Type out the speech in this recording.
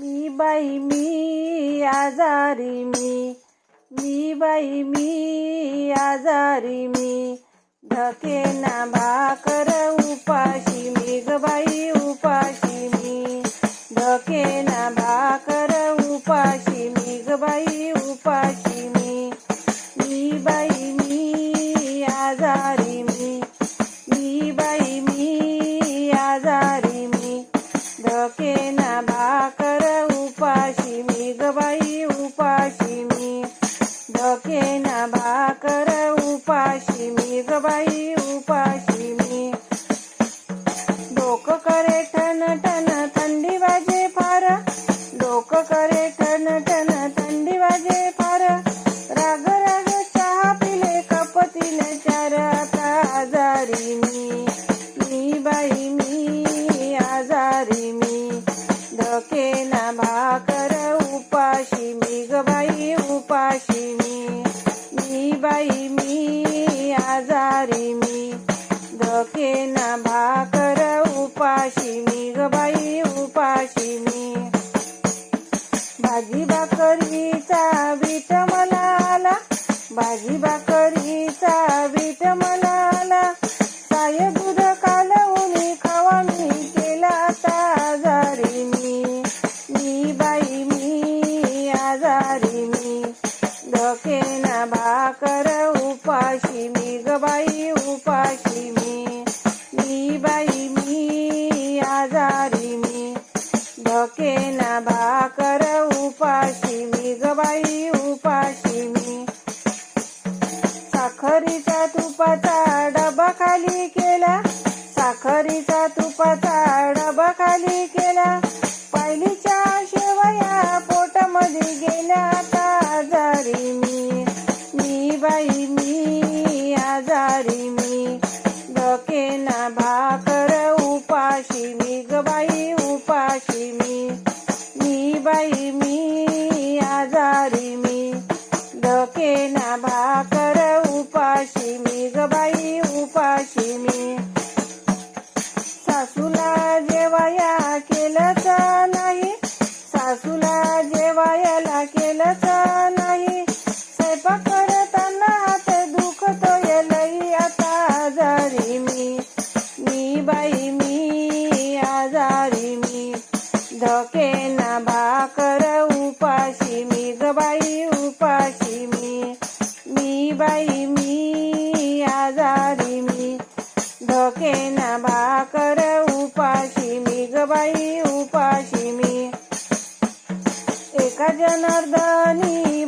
Me by मी आजारी मी me by मी आजारी मी. धके ना भाकर उपाशी मी ग बाई रे टन टन थंडी वाजे फार. राग राग चहा पिले कपतीने चार आता आजारी मी. मी बाई मी आजारी मी. धके ना भाकर उपाशी मी ग बाई उपाशी मी. भाजी भाकरीचा बीट म्हणाला साय दूध कालवून खावा मी केला आता आजारी मी. मी बाई मी आजारी मी. धकेना भाकर उपाशी मी ग बाई उपाशी मी. मी बाई मी आजारी मी. धकेना भाकर उपाशी मी मी ना भाकर उपाशी मी गबाई उपाशी मी. एका जनार्दनी